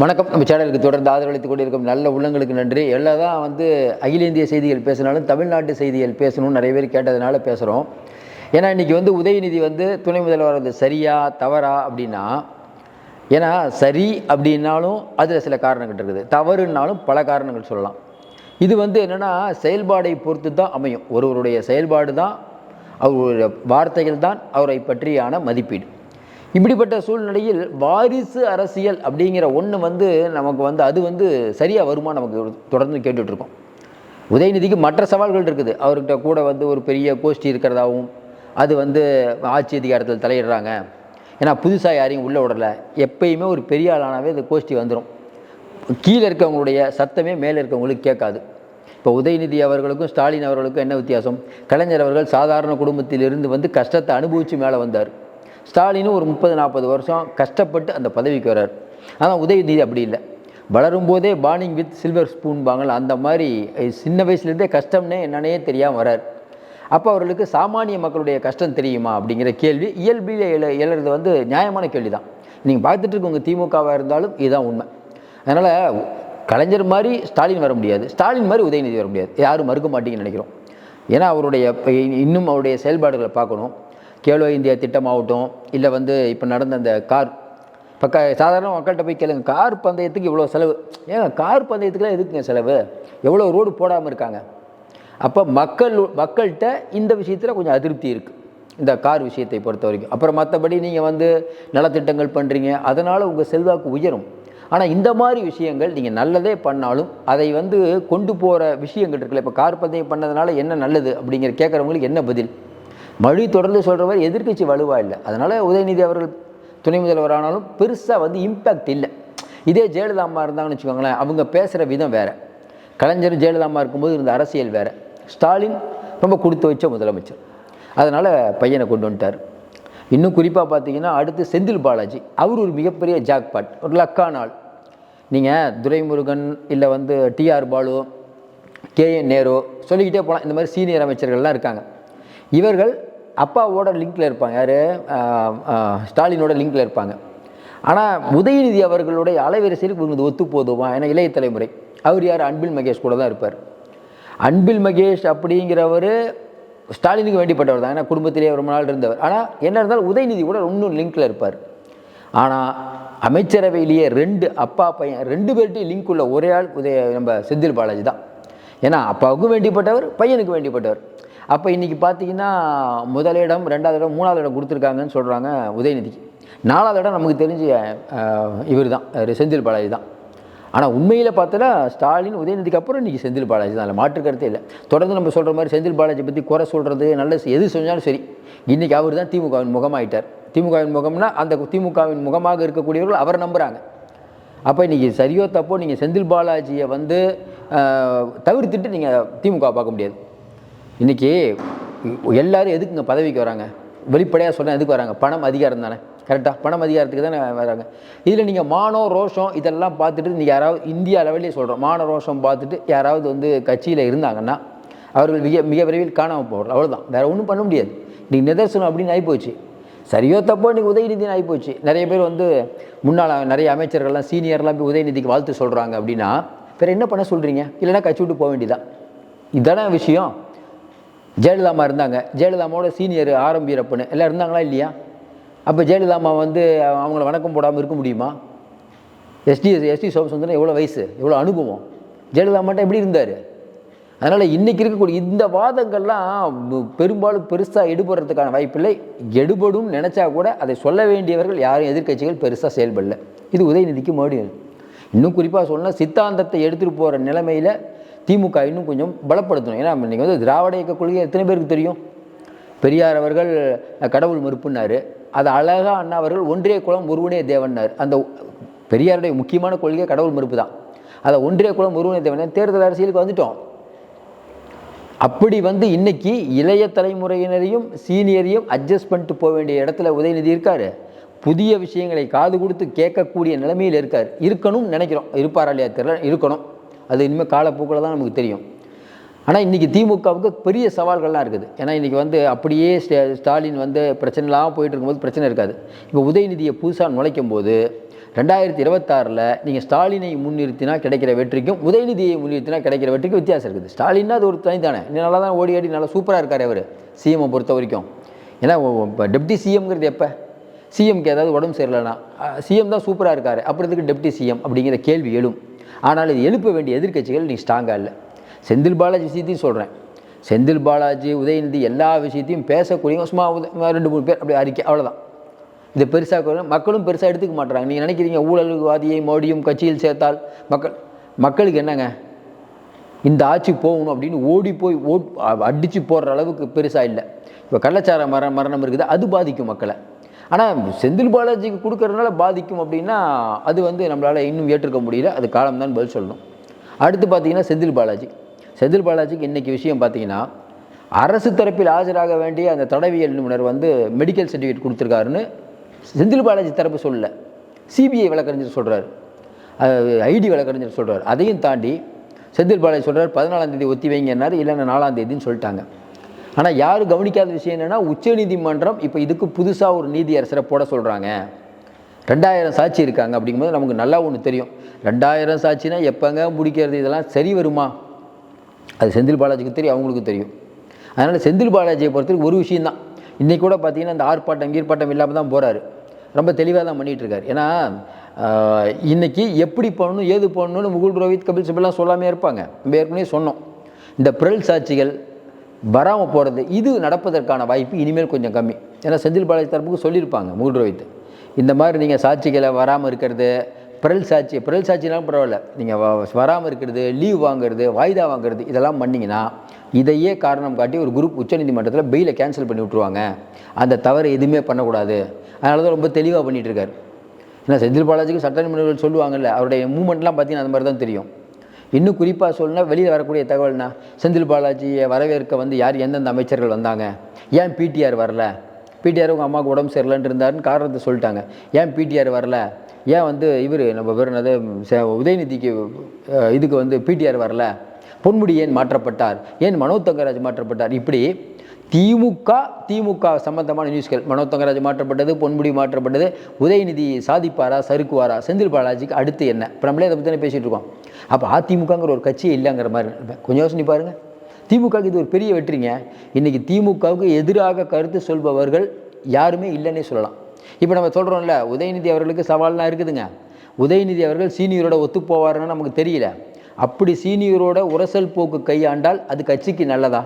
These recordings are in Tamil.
வணக்கம். நம்ம சேனலுக்கு தொடர்ந்து ஆதரவளித்துக் கொண்டிருக்கும் நல்ல உள்ளங்களுக்கு நன்றி. எல்லாம் தான் வந்து அகில இந்திய செய்திகள் பேசினாலும் தமிழ்நாட்டு செய்திகள் பேசணும்னு நிறைய பேர் கேட்டதுனால பேசுகிறோம் ஏன்னா இன்றைக்கி வந்து உதயநிதி வந்து துணை முதல்வர் வந்து சரியா தவறா அப்படின்னா ஏன்னா சரி அப்படின்னாலும் அதில் சில காரணங்கள் இருக்குது. தவறுனாலும் பல காரணங்கள் சொல்லலாம். இது வந்து என்னென்னா செயல்பாடை பொறுத்து தான் அமையும். ஒருவருடைய செயல்பாடு தான் அவருடைய வார்த்தைகள் தான் அவரை பற்றியான மதிப்பீடு. இப்படிப்பட்ட சூழ்நிலையில் வாரிசு அரசியல் அப்படிங்கிற ஒன்று வந்து நமக்கு வந்து அது வந்து சரியாக வருமா நமக்கு தொடர்ந்து கேட்டுட்ருக்கோம். உதயநிதிக்கு மற்ற சவால்கள் இருக்குது. அவர்கிட்ட கூட வந்து ஒரு பெரிய கோஷ்டி இருக்கிறதாகவும் அது வந்து ஆட்சி அதிகாரத்தில் தலையிடுறாங்க. ஏன்னா புதுசாக யாரையும் உள்ள விடலை. எப்பயுமே ஒரு பெரிய ஆளானாவே இந்த கோஷ்டி வந்துடும் கீழே இருக்கவங்களுடைய சத்தமே மேலே இருக்கவங்களுக்கு கேட்காது. இப்போ உதயநிதி அவர்களுக்கும் ஸ்டாலின் அவர்களுக்கும் என்ன வித்தியாசம்? கலைஞர் அவர்கள் சாதாரண குடும்பத்திலிருந்து வந்து கஷ்டத்தை அனுபவித்து மேலே வந்தார். ஸ்டாலினும் ஒரு முப்பது நாற்பது வருஷம் கஷ்டப்பட்டு அந்த பதவிக்கு வர்றார். ஆனால் உதயநிதி அப்படி இல்லை. வளரும் போதே பானிங் வித் சில்வர் ஸ்பூன் பாங்கல் அந்த மாதிரி சின்ன வயசுலேருந்தே கஷ்டம்னே என்னன்னே தெரியாமல் வரார் அப்போ அவர்களுக்கு சாமானிய மக்களுடைய கஷ்டம் தெரியுமா அப்படிங்கிற கேள்வி இயல்பில் எழ எழறது வந்து நியாயமான கேள்வி தான் நீங்கள் பார்த்துட்டு இருக்கவங்க திமுகவாக இருந்தாலும் இதுதான் உண்மை. அதனால் கலைஞர் மாதிரி ஸ்டாலின் வர முடியாது. ஸ்டாலின் மாதிரி உதயநிதி வர முடியாது. யாரும் மறுக்க மாட்டீங்கன்னு நினைக்கிறோம். ஏன்னா அவருடைய இன்னும் அவருடைய செயல்பாடுகளை பார்க்கணும். கேலோ இந்தியா திட்டமாகட்டும் இல்லை வந்து இப்போ நடந்த அந்த கார் இப்போ க சாதாரண மக்கள்கிட்ட போய் கேளுங்க கார் பந்தயத்துக்கு இவ்வளோ செலவு. ஏங்க கார் பந்தயத்துக்குலாம் எதுக்குங்க செலவு? எவ்வளோ ரோடு போடாமல் இருக்காங்க? அப்போ மக்கள் மக்கள்கிட்ட இந்த விஷயத்தில் கொஞ்சம் அதிருப்தி இருக்குது இந்த கார் விஷயத்தை பொறுத்த வரைக்கும். அப்புறம் மற்றபடி நீங்கள் வந்து நலத்திட்டங்கள் பண்ணுறீங்க அதனால் உங்கள் செல்வாக்கு உயரும். ஆனால் இந்த மாதிரி விஷயங்கள் நீங்கள் நல்லதே பண்ணாலும் அதை வந்து கொண்டு போகிற விஷயங்கள் இருக்குல்ல இப்போ கார் பந்தயம் பண்ணதுனால என்ன நல்லது அப்படிங்கிற கேட்குறவங்களுக்கு என்ன பதில்? மொழி தொடர்ந்து சொல்கிறவர் எதிர்க்கட்சி வலுவாக இல்லை. அதனால் உதயநிதி அவர்கள் துணை முதல்வர் ஆனாலும் பெருசாக வந்து இம்பேக்ட் இல்லை. இதே ஜெயலலிதா அம்மா இருந்தாங்கன்னு வச்சுக்கோங்களேன் அவங்க பேசுகிற விதம் வேறு. கலைஞர் ஜெயலலிதா அம்மா இருக்கும்போது இருந்த அரசியல் வேறு. ஸ்டாலின் ரொம்ப கொடுத்து வச்ச முதலமைச்சர். அதனால் பையனை கொண்டு வந்துட்டார். இன்னும் குறிப்பாக பார்த்தீங்கன்னா அடுத்து செந்தில் பாலாஜி. அவர் ஒரு மிகப்பெரிய ஜாக்பாட் ஒரு லக்கான ஆள் நீங்கள் துரைமுருகன் இல்லை வந்து டிஆர் பாலு கேஎன் நேரு சொல்லிக்கிட்டே போகலாம் இந்த மாதிரி சீனியர் அமைச்சர்கள்லாம் இருக்காங்க. இவர்கள் அப்பாவோட லிங்கில் இருப்பாங்க. யார்? ஸ்டாலினோட லிங்க்கில் இருப்பாங்க. ஆனால் உதயநிதி அவர்களுடைய அலைவரிசையில் இவங்க ஒத்து போதுமா? ஏன்னா இளைய தலைமுறை. அவர் யார்? அன்பில் மகேஷ் கூட தான் இருப்பார். அன்பில் மகேஷ் அப்படிங்கிறவர் ஸ்டாலினுக்கு வேண்டிப்பட்டவர் தான். ஏன்னா குடும்பத்திலேயே ரொம்ப நாள் இருந்தவர். ஆனால் என்ன இருந்தாலும் உதயநிதி கூட இன்னும் லிங்கில் இருப்பார். ஆனால் அமைச்சரவையிலேயே ரெண்டு அப்பா பையன் ரெண்டு பேர்ட்டையும் லிங்க் உள்ள ஒரே ஆள் உதய நம்ம செந்தில் பாலாஜி தான். ஏன்னா அப்பாவுக்கும் வேண்டிப்பட்டவர் பையனுக்கு வேண்டிப்பட்டவர். அப்போ இன்றைக்கி பார்த்தீங்கன்னா முதலிடம் ரெண்டாவது இடம் மூணாவது இடம் கொடுத்துருக்காங்கன்னு சொல்கிறாங்க உதயநிதிக்கு. நாலாவது இடம் நமக்கு தெரிஞ்ச இவர் தான் செந்தில் பாலாஜி தான். ஆனால் உண்மையில் பார்த்தோன்னா ஸ்டாலின் உதயநிதிக்கு அப்புறம் இன்றைக்கி செந்தில் பாலாஜி தான். இல்லை மாற்று கருத்தே இல்லை. தொடர்ந்து நம்ம சொல்கிற மாதிரி செந்தில் பாலாஜி பற்றி குறை சொல்கிறது நல்ல எது செஞ்சாலும் சரி. இன்றைக்கி அவர் தான் திமுகவின் முகமாயிட்டார். திமுகவின் முகம்னா அந்த திமுகவின் முகமாக இருக்கக்கூடியவர்கள் அவர் நம்புகிறாங்க அப்போ இன்றைக்கி சரியோ தப்போ நீங்கள் செந்தில் பாலாஜியை வந்து தவிர்த்துட்டு நீங்கள் திமுக பார்க்க முடியாது. இன்றைக்கி எல்லோரும் எதுக்குங்க பதவிக்கு வராங்க? வெளிப்படையாக சொன்னால் எதுக்கு வராங்க? பணம் அதிகாரம் தானே. கரெக்டாக பணம் அதிகாரத்துக்கு தானே வராங்க. இதில் நீங்கள் மானோ ரோஷம் இதெல்லாம் பார்த்துட்டு நீங்கள் யாராவது இந்தியா லெவல்லே சொல்கிறோம் மான ரோஷம் பார்த்துட்டு யாராவது வந்து கட்சியில் இருந்தாங்கன்னா அவர்கள் மிக மிக விரைவில் காணாமல் போகிறோம் அவ்வளோதான் வேறு ஒன்றும் பண்ண முடியாது. நீ நிதர்சனம் அப்படின்னு ஆகிப்போச்சு சரியோ தப்போ இன்றைக்கி உதயநிதினு ஆகிப்போச்சு நிறைய பேர் வந்து முன்னால் நிறைய அமைச்சர்கள்லாம் சீனியர்லாம் போய் உதயநிதிக்கு வாழ்த்து சொல்கிறாங்க அப்படின்னா வேறு என்ன பண்ண சொல்கிறீங்க இல்லைன்னா கட்சி விட்டு போக வேண்டியதான் இதுதானே விஷயம். ஜெயலலிதாமா இருந்தாங்க. ஜெயலலிதாமாவோட சீனியர் ஆரம் எல்லாம் இருந்தாங்களா இல்லையா? அப்போ ஜெயலலிதாமா வந்து அவங்கள வணக்கம் போடாமல் இருக்க முடியுமா? எஸ்டி எஸ்டி சோமசுந்தரம் எவ்வளோ வயசு? எவ்வளோ அனுபவம்? ஜெயலலிதா எப்படி இருந்தார்? அதனால் இன்றைக்கி இருக்கக்கூடிய இந்த வாதங்கள்லாம் பெரும்பாலும் பெருசாக எடுபடுறதுக்கான வாய்ப்பில்லை. எடுபடும் நினச்சா கூட அதை சொல்ல வேண்டியவர்கள் யாரும் எதிர்க்கட்சிகள் பெருசாக செயல்படல. இது உதயநிதிக்கு மறுபடியும். இன்னும் குறிப்பாக சொன்னால் சித்தாந்தத்தை எடுத்துகிட்டு போகிற நிலைமையில் திமுக இன்னும் கொஞ்சம் பலப்படுத்தணும். ஏன்னா இன்றைக்கி வந்து திராவிட இயக்க கொள்கை எத்தனை பேருக்கு தெரியும்? பெரியார் அவர்கள் கடவுள் மறுப்புனார் அது அழகாக அண்ணா அவர்கள் ஒன்றிய குலம் ஒருவனே தேவன்னார். அந்த பெரியாருடைய முக்கியமான கொள்கை கடவுள் மறுப்பு தான். அதை ஒன்றிய குலம் ஒருவனே தேவன். தேர்தல் அரசியலுக்கு வந்துட்டோம். அப்படி வந்து இன்னைக்கு இளைய தலைமுறையினரையும் சீனியரையும் அட்ஜஸ்ட் பண்ணிட்டு போக வேண்டிய இடத்துல உதயநிதி இருக்கார். புதிய விஷயங்களை காது கொடுத்து கேட்கக்கூடிய நிலைமையில் இருக்கார். இருக்கணும் நினைக்கிறோம். இருப்பாரா இல்லையா தெரியல. இருக்கணும். அது இனிமேல் காலப்போக்கில் தான் நமக்கு தெரியும். ஆனால் இன்றைக்கி திமுகவுக்கு பெரிய சவால்கள்லாம் இருக்குது. ஏன்னா இன்றைக்கி வந்து அப்படியே ஸ்டாலின் வந்து பிரச்சனை இல்லாமல் போயிட்டு இருக்கும்போது பிரச்சனை இருக்காது. இப்போ உதயநிதியை புதுசாக நுழைக்கும் போது ரெண்டாயிரத்தி இருபத்தாறில் நீங்கள் ஸ்டாலினை முன்னிறுத்தினா கிடைக்கிற வெற்றிக்கும் உதயநிதியை முன்னிறுத்தினா கிடைக்கிற வெற்றிக்கும் வித்தியாசம் இருக்குது. ஸ்டாலின்னா அது ஒரு தனி தானே இன்னும் நல்லா தான் ஓடி ஆடி நல்லா சூப்பராக இருக்கார் அவர் சிஎம்மை பொறுத்த வரைக்கும். ஏன்னா இப்போ டெப்டி சிஎம்ங்கிறது எப்போ? சிஎம்க்கு ஏதாவது உடம்பு சரியில்லைனா சிஎம் தான் சூப்பராக இருக்கார். அப்புறத்துக்கு டெப்டி சிஎம் அப்படிங்கிற கேள்வி எழும். ஆனால் இது எழுப்ப வேண்டிய எதிர்க்கட்சிகள் நீ ஸ்ட்ராங்காக இல்லை. செந்தில் பாலாஜி விஷயத்தையும் சொல்கிறேன் செந்தில் பாலாஜி உதயநிதி எல்லா விஷயத்தையும் பேசக்கூடிய சும்மா ரெண்டு மூணு பேர் அப்படி அறிக்கை அவ்வளோதான் இதை பெருசாக மக்களும் பெருசாக எடுத்துக்க மாட்றாங்க. நீங்கள் நினைக்கிறீங்க ஊழல்வாதியை மோடியும் கட்சியில் சேர்த்தால் மக்கள் மக்களுக்கு என்னங்க? இந்த ஆட்சி போகணும் அப்படின்னு ஓடி போய் ஓட் அடித்து போடுற அளவுக்கு பெருசாக இல்லை. இப்போ கள்ளச்சார மர மரணம் இருக்குது அது பாதிக்கும் மக்களை. ஆனால் செந்தில் பாலாஜிக்கு கொடுக்கறதுனால பாதிக்கும் அப்படின்னா அது வந்து நம்மளால் இன்னும் ஏற்றுக்க முடியல. அது காலம்தான் பதில் சொல்லணும். அடுத்து பார்த்தீங்கன்னா செந்தில் பாலாஜி. செந்தில் பாலாஜிக்கு இன்றைக்கி விஷயம் பார்த்தீங்கன்னா அரசு தரப்பில் ஆஜராக வேண்டிய அந்த தடவியல் நிபுணர் வந்து மெடிக்கல் சர்டிஃபிகேட் கொடுத்துருக்காருன்னு செந்தில் பாலாஜி தரப்பு சொல்லல. சிபிஐ வழக்கறிஞர் சொல்கிறார் ஐடி வழக்கறிஞர் சொல்கிறார் அதையும் தாண்டி செந்தில் பாலாஜி சொல்கிறார் பதினாலாம் தேதி ஒத்தி வைங்கன்னாரு இல்லைன்னா நாலாம் தேதின்னு சொல்லிட்டாங்க. ஆனால் யாரும் கவனிக்காத விஷயம் என்னென்னா உச்சநீதிமன்றம் இப்போ இதுக்கு புதுசாக ஒரு நீதியரசரை போட சொல்கிறாங்க ரெண்டாயிரம் சாட்சி இருக்காங்க அப்படிங்கும்போது நமக்கு நல்லா ஒன்று தெரியும். ரெண்டாயிரம் சாட்சினா எப்போங்க முடிக்கிறது? இதெல்லாம் சரி வருமா? அது செந்தில் பாலாஜிக்கு தெரியும் அவங்களுக்கு தெரியும். அதனால் செந்தில் பாலாஜியை பொறுத்தவரைக்கும் ஒரு விஷயந்தான் இன்றைக்கி கூட பார்த்தீங்கன்னா இந்த ஆர்ப்பாட்டம் கீர்ப்பாட்டம் இல்லாமல் தான் போகிறாரு ரொம்ப தெளிவாக தான் பண்ணிகிட்ருக்காரு ஏன்னா இன்றைக்கி எப்படி பண்ணணும் ஏது பண்ணணும்னு முகுல் ரோஹித் கபில் சிபல்லாம் சொல்லாமே இருப்பாங்க. நம்ம ஏற்கனவே சொன்னோம். இந்த பிறல் சாட்சிகள் வராமல் போகிறது இது நடப்பதற்கான வாய்ப்பு இனிமேல் கொஞ்சம் கம்மி. ஏன்னா செந்தில் பாலாஜி தரப்புக்கு சொல்லியிருப்பாங்க முகுல் இந்த மாதிரி நீங்கள் சாட்சிகளை வராமல் இருக்கிறது பிறல் சாட்சி பிறல் சாட்சினாலும் பரவாயில்ல. நீங்கள் வராமல் இருக்கிறது லீவ் வாங்குறது வாய்தா வாங்குறது இதெல்லாம் பண்ணிங்கன்னா இதையே காரணம் காட்டி ஒரு குரூப் உச்சநீதிமன்றத்தில் பெயிலை கேன்சல் பண்ணி விட்ருவாங்க அந்த தவறு எதுவுமே பண்ணக்கூடாது. அதனால தான் ரொம்ப தெளிவாக பண்ணிகிட்ருக்காரு ஏன்னா செந்தில் பாலாஜிக்கு சட்ட நிபுணர்கள் சொல்லுவாங்கல்ல அவருடைய மூமெண்ட்லாம் பார்த்தீங்கன்னா அந்த மாதிரி தான் தெரியும். இன்னும் குறிப்பாக சொல்லணும்னா வெளியில் வரக்கூடிய தகவல்னா செந்தில் பாலாஜியை வரவேற்க வந்து யார் எந்தெந்த அமைச்சர்கள் வந்தாங்க? ஏன் பிடிஆர் வரல? பிடிஆர் உங்கள் அம்மாவுக்கு உடம்பு சரியில்லைன்னு இருந்தாருன்னு காரணத்தை சொல்லிட்டாங்க. ஏன் பிடிஆர் வரல? ஏன் வந்து இவர் நம்ம பேர் என்னது உதயநிதிக்கு இதுக்கு வந்து பிடிஆர் வரல? பொன்முடி ஏன் மாற்றப்பட்டார்? ஏன் மனோ தங்கராஜ் மாற்றப்பட்டார்? இப்படி திமுக திமுக சம்பந்தமான நியூஸ்கள் மனோ தங்கராஜ் மாற்றப்பட்டது பொன்முடி மாற்றப்பட்டது உதயநிதி சாதிப்பாரா சறுக்குவாரா? செந்தில் பாலாஜிக்கு அடுத்து என்ன? இப்போ நம்மளே அதை பற்றி தானே பேசிகிட்டு இருக்கோம். அப்போ அதிமுகங்கிற ஒரு கட்சியே இல்லைங்கிற மாதிரி. கொஞ்சம் யோசனை பாருங்க. திமுகவுக்கு இது ஒரு பெரிய வெற்றிங்க. இன்றைக்கி திமுகவுக்கு எதிராக கருத்து சொல்பவர்கள் யாருமே இல்லைன்னே சொல்லலாம். இப்போ நம்ம சொல்கிறோம்ல உதயநிதி அவர்களுக்கு சவால்லாம் இருக்குதுங்க. உதயநிதி அவர்கள் சீனியரோட ஒத்துப்போவாருன்னு நமக்கு தெரியல. அப்படி சீனியரோட உரசல் போக்கு கையாண்டால் அது கட்சிக்கு நல்லதா?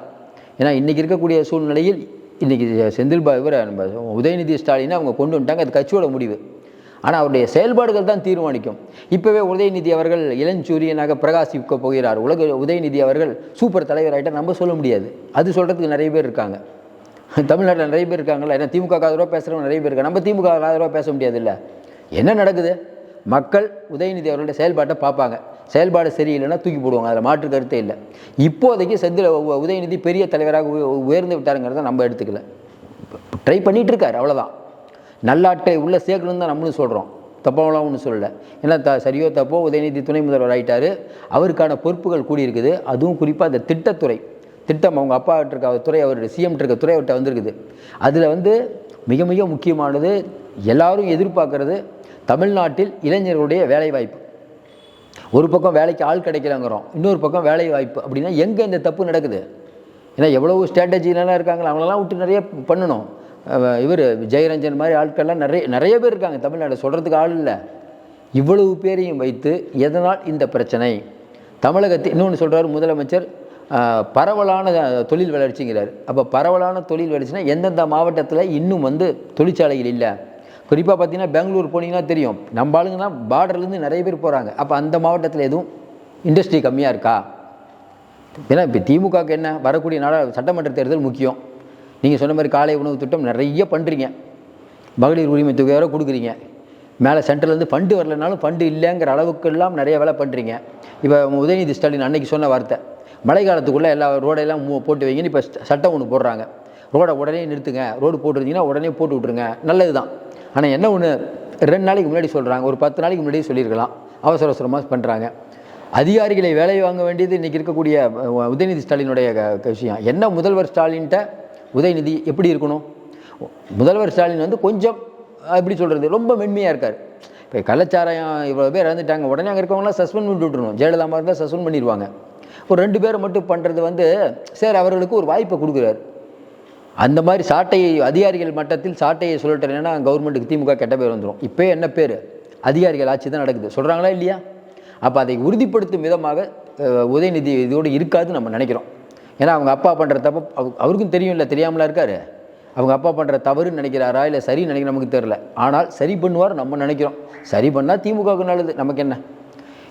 ஏன்னா இன்றைக்கி இருக்கக்கூடிய சூழ்நிலையில் இன்றைக்கி செந்தில் பாபு நம்ம உதயநிதி ஸ்டாலினை அவங்க கொண்டு வந்துட்டாங்க. அது கட்சியோட முடிவு. ஆனால் அவருடைய செயல்பாடுகள் தான் தீர்மானிக்கும். இப்போவே உதயநிதி அவர்கள் இளஞ்சூரியனாக பிரகாசிக்க போகிறார். உலக உதயநிதி அவர்கள் சூப்பர் தலைவராகிட்ட நம்ம சொல்ல முடியாது. அது சொல்கிறதுக்கு நிறைய பேர் இருக்காங்க. தமிழ்நாட்டில் நிறைய பேர் இருக்காங்களா ஏன்னா திமுக ஆதரவாக பேசுகிறவங்க நிறைய பேர் இருக்காங்க. நம்ம திமுக ஆதரவாக பேச முடியாதுல்ல. என்ன நடக்குது? மக்கள் உதயநிதி அவர்களுடைய செயல்பாட்டை பார்ப்பாங்க. செயல்பாடு சரியில்லைன்னா தூக்கி போடுவாங்க. அதில் மாற்று கருத்தே இல்லை. இப்போதைக்கு செந்தில் உதயநிதி பெரிய தலைவராக உயர்ந்து விட்டாருங்கிறத நம்ம எடுத்துக்கல. ட்ரை பண்ணிகிட்டு இருக்கார். அவ்வளோதான் நல்லாட்டை உள்ளே சேர்க்கணும்னு தான் நம்மளும் சொல்கிறோம் தப்பாவெல்லாம் ஒன்றும் சொல்லலை. ஏன்னா த சரியோ தப்போ உதயநிதி துணை முதல்வர் ஆகிட்டார் அவருக்கான பொறுப்புகள் கூடியிருக்குது. அதுவும் குறிப்பாக அந்த திட்டத்துறை. திட்டம் அவங்க அப்பா இருக்க துறை அவருடைய சிஎம் இருக்க துறை அவர்கிட்ட வந்திருக்குது. அதில் வந்து மிக மிக முக்கியமானது எல்லாரும் எதிர்பார்க்கறது தமிழ்நாட்டில் இளைஞர்களுடைய வேலைவாய்ப்பு. ஒரு பக்கம் வேலைக்கு ஆள் கிடைக்கலங்கிறோம். இன்னொரு பக்கம் வேலை வாய்ப்பு அப்படின்னா எங்கே இந்த தப்பு நடக்குது? ஏன்னா எவ்வளோ ஸ்ட்ராட்டஜிலாம் இருக்காங்களோ அவங்களெல்லாம் விட்டு நிறைய பண்ணணும். இவர் ஜெயரஞ்சன் மாதிரி ஆட்கள்லாம் நிறைய நிறைய பேர் இருக்காங்க தமிழ்நாடு. சொல்கிறதுக்கு ஆள் இல்லை. இவ்வளவு பேரையும் வைத்து எதனால் இந்த பிரச்சனை? தமிழகத்தில் இன்னொன்று சொல்கிறார் முதலமைச்சர் பரவலான தொழில் வளர்ச்சிங்கிறார். அப்போ பரவலான தொழில் வளர்ச்சினா எந்தெந்த மாவட்டத்தில் இன்னும் வந்து தொழிற்சாலைகள் இல்லை. குறிப்பாக பார்த்தீங்கன்னா பெங்களூர் போனீங்கன்னா தெரியும். நம்ம ஆளுங்கன்னா பார்டர்லேருந்து நிறைய பேர் போகிறாங்க அப்போ அந்த மாவட்டத்தில் எதுவும் இண்டஸ்ட்ரி கம்மியாக இருக்கா? ஏன்னா இப்போ திமுகவுக்கு என்ன? வரக்கூடிய நாடா சட்டமன்ற தேர்தல் முக்கியம். நீங்கள் சொன்ன மாதிரி காலை உணவு திட்டம் நிறைய பண்ணுறீங்க மகளிர் உரிமை தொகை கொடுக்குறீங்க. மேலே சென்ட்ரலேருந்து ஃபண்டு வரலனாலும் ஃபண்டு இல்லைங்கிற அளவுக்கெல்லாம் நிறைய வேலை பண்ணுறீங்க இப்போ உதயநிதி ஸ்டாலின் அன்னைக்கு சொன்ன வார்த்தை மழை காலத்துக்குள்ளே எல்லா ரோடையெல்லாம் போட்டு வைங்கன்னு இப்போ சட்டம் ஒன்று போடுறாங்க. ரோடை உடனே நிறுத்துங்க. ரோடு போட்டுருந்தீங்கன்னா உடனே போட்டு விட்ருங்க நல்லது தான் ஆனால் என்ன ஒன்று ரெண்டு நாளைக்கு முன்னாடி சொல்கிறாங்க ஒரு பத்து நாளைக்கு முன்னாடியே சொல்லியிருக்கலாம். அவசர அவசரமாக பண்ணுறாங்க அதிகாரிகளை வேலை வாங்க வேண்டியது இன்றைக்கி இருக்கக்கூடிய உதயநிதி ஸ்டாலினுடைய க- விஷயம். என்ன முதல்வர் ஸ்டாலின்கிட்ட உதயநிதி எப்படி இருக்கணும்? முதல்வர் ஸ்டாலின் வந்து கொஞ்சம் எப்படி சொல்கிறது ரொம்ப மென்மையாக இருக்கார். இப்போ கள்ளச்சாராயம் இவ்வளோ பேர் இறந்துட்டாங்க உடனே அங்கே இருக்கவங்களாம் சஸ்பெண்ட் பண்ணி விட்டுருணும் ஜெயலலிதா மாதிரி இருந்தால் சஸ்பெண்ட் பண்ணிடுவாங்க. ஒரு ரெண்டு பேரை மட்டும் பண்ணுறது வந்து சார் அவர்களுக்கு ஒரு வாய்ப்பை கொடுக்குறாரு. அந்த மாதிரி சாட்டை அதிகாரிகள் மட்டத்தில் சாட்டையை சொல்லிட்டேன்னா கவர்மெண்ட்டுக்கு திமுக கெட்ட பேர் வந்துடும் இப்போ என்ன பேர்? அதிகாரிகள் ஆட்சி தான் நடக்குது. சொல்கிறாங்களா இல்லையா? அப்போ அதை உறுதிப்படுத்தும் விதமாக உதயநிதி இதோடு இருக்காதுன்னு நம்ம நினைக்கிறோம். ஏன்னா அவங்க அப்பா பண்ணுற தப்பு அவ- அவருக்கும் தெரியும் இல்லை தெரியாமலா இருக்காரு. அவங்க அப்பா பண்ணுற தவறுன்னு நினைக்கிறாரா இல்லை சரி நினைக்கிற நமக்கு தெரில ஆனால் சரி பண்ணுவார் நம்ம நினைக்கிறோம். சரி பண்ணால் திமுகவுக்கு நல்லது. நமக்கு என்ன?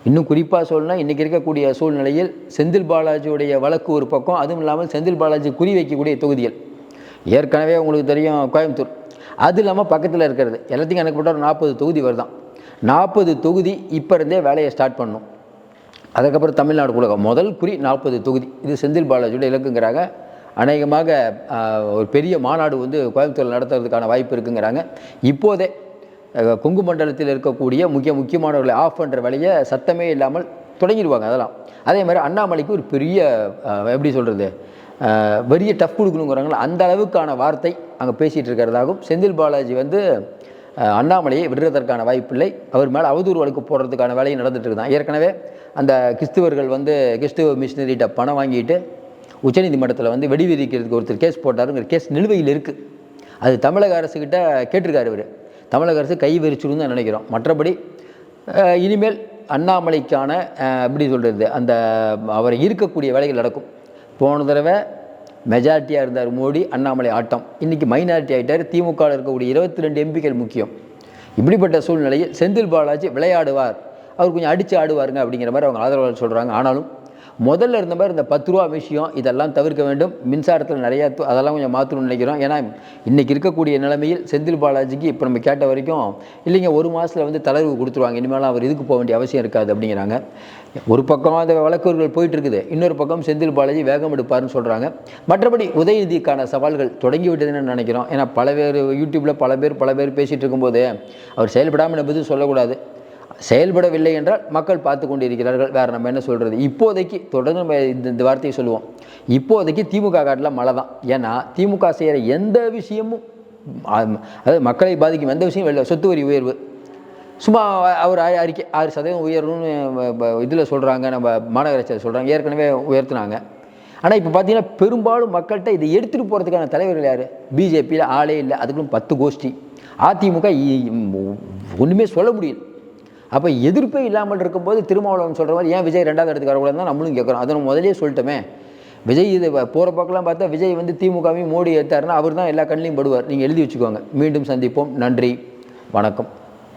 இன்னும் குறிப்பாக சொல்லணும்னா இன்றைக்கி இருக்கக்கூடிய சூழ்நிலையில் செந்தில் பாலாஜியுடைய வழக்கு ஒரு பக்கம் அதுவும் இல்லாமல் செந்தில் பாலாஜி குறி வைக்கக்கூடிய தொகுதிகள். ஏற்கனவே உங்களுக்கு தெரியும் கோயம்புத்தூர். அது இல்லாமல் பக்கத்தில் இருக்கிறது. எல்லாத்தையும் கணக்கு போட்டால் நாற்பது தொகுதி வருதான். நாற்பது தொகுதி இப்போ இருந்தே வேலையை ஸ்டார்ட் பண்ணணும் அதுக்கப்புறம் தமிழ்நாடு உலகம். முதல் குறி நாற்பது தொகுதி. இது செந்தில் பாலாஜியோட இலக்குங்கிறாங்க. அநேகமாக ஒரு பெரிய மாநாடு வந்து கோயம்புத்தூரில் நடத்துறதுக்கான வாய்ப்பு இருக்குங்கிறாங்க. இப்போதே கொங்கு மண்டலத்தில் இருக்கக்கூடிய முக்கிய முக்கியமானவர்களை ஆஃப் பண்ணுற வேலையை சத்தமே இல்லாமல் தொடங்கிடுவாங்க அதெல்லாம். அதே மாதிரி அண்ணாமலைக்கு ஒரு பெரிய எப்படி சொல்கிறது பெரிய டஃப் கொடுக்கணுங்கிறாங்களா? அந்த அளவுக்கான வார்த்தை அங்கே பேசிகிட்டு இருக்கிறதாகவும் செந்தில் பாலாஜி வந்து அண்ணாமலையை விடுறதற்கான வாய்ப்பில்லை. அவர் மேலே அவதூறு வழக்கு போடுறதுக்கான வேலையும் நடந்துட்டு இருந்தான் ஏற்கனவே அந்த கிறிஸ்துவர்கள் வந்து கிறிஸ்துவ மிஷினரிகிட்ட பணம் வாங்கிட்டு உச்சநீதிமன்றத்தில் வந்து வெடி விதிக்கிறதுக்கு ஒருத்தர் கேஸ் போட்டாருங்கிற கேஸ் நிலுவையில் இருக்குது அது தமிழக அரசுக்கிட்ட கேட்டிருக்காரு இவர். தமிழக அரசு கை விரிச்சிடும் தான் நினைக்கிறோம். மற்றபடி இனிமேல் அண்ணாமலைக்கான எப்படி சொல்கிறது அந்த அவர் இருக்கக்கூடிய வேலைகள் நடக்கும். போன தடவை மெஜாரிட்டியாக இருந்தார் மோடி அண்ணாமலை ஆட்டம். இன்றைக்கி மைனாரிட்டி ஆகிட்டார் திமுகவில் இருக்கக்கூடிய இருபத்தி ரெண்டு எம்பிக்கள் முக்கியம். இப்படிப்பட்ட சூழ்நிலையில் செந்தில் பாலாஜி விளையாடுவார். அவர் கொஞ்சம் அடித்து ஆடுவாருங்க அப்படிங்கிற மாதிரி அவங்க ஆதரவாளர் சொல்கிறாங்க ஆனாலும் முதல்ல இருந்த மாதிரி இந்த பத்து ரூபா விஷயம் இதெல்லாம் தவிர்க்க வேண்டும். மின்சாரத்தில் நிறையா அதெல்லாம் கொஞ்சம் மாற்றணும்னு நினைக்கிறோம். ஏன்னா இன்றைக்கி இருக்கக்கூடிய நிலைமையில் செந்தில் பாலாஜிக்கு இப்போ நம்ம கேட்ட வரைக்கும் இல்லைங்க ஒரு மாதத்தில் வந்து தளர்வு கொடுத்துருவாங்க. இனிமேலாம் அவர் இதுக்கு போக வேண்டிய அவசியம் இருக்காது அப்படிங்கிறாங்க. ஒரு பக்கம் அந்த வழக்குகள் போயிட்டு இருக்குது இன்னொரு பக்கம் செந்தில் பாலாஜி வேகம் எடுப்பாருன்னு சொல்கிறாங்க மற்றபடி உதயநிதிக்கான சவால்கள் தொடங்கிவிட்டதுன்னு நினைக்கிறோம். ஏன்னா பல பேர் யூடியூப்பில் பல பேர் பல பேர் பேசிகிட்டு இருக்கும்போது அவர் செயல்படாமல் என்பது சொல்லக்கூடாது. செயல்படவில்லை என்றால் மக்கள் பார்த்து கொண்டு இருக்கிறார்கள் வேறு நம்ம என்ன சொல்கிறது இப்போதைக்கு தொடர்ந்து நம்ம இந்த இந்த வார்த்தையை சொல்லுவோம். இப்போதைக்கு திமுக காட்டில் மழை தான். ஏன்னா திமுக செய்கிற எந்த விஷயமும் அதாவது மக்களை பாதிக்கும் எந்த விஷயம் வெளில சொத்து வரி உயர்வு. சும்மா அவர் அறிக்கை ஆறு சதவீதம் உயரணும்னு இதில் சொல்கிறாங்க நம்ம மாநகராட்சியில் சொல்கிறாங்க ஏற்கனவே உயர்த்தினாங்க. ஆனால் இப்போ பார்த்தீங்கன்னா பெரும்பாலும் மக்கள்கிட்ட இதை எடுத்துகிட்டு போகிறதுக்கான தலைவர்கள் யார்? பிஜேபியில் ஆளே இல்லை. அதுக்குள்ள பத்து கோஷ்டி. அதிமுக ஒன்றுமே சொல்ல முடியல. அப்போ எதிர்ப்பே இல்லாமல் இருக்கும்போது திருமாவளவன் சொல்கிற மாதிரி ஏன் விஜய் ரெண்டாவது இடத்துக்கு வரக்கூடாது தான் நம்மளும் கேட்குறோம் அதை நம்ம முதலே சொல்லிட்டோமே. விஜய் இது போகிற பக்கம்லாம் பார்த்தா விஜய் வந்து திமுகவையும் மோடி ஏற்றாருன்னா அவர் தான் எல்லா கண்ணிலையும் படுவார். நீங்கள் எழுதி வச்சுக்கோங்க. மீண்டும் சந்திப்போம். நன்றி. வணக்கம்.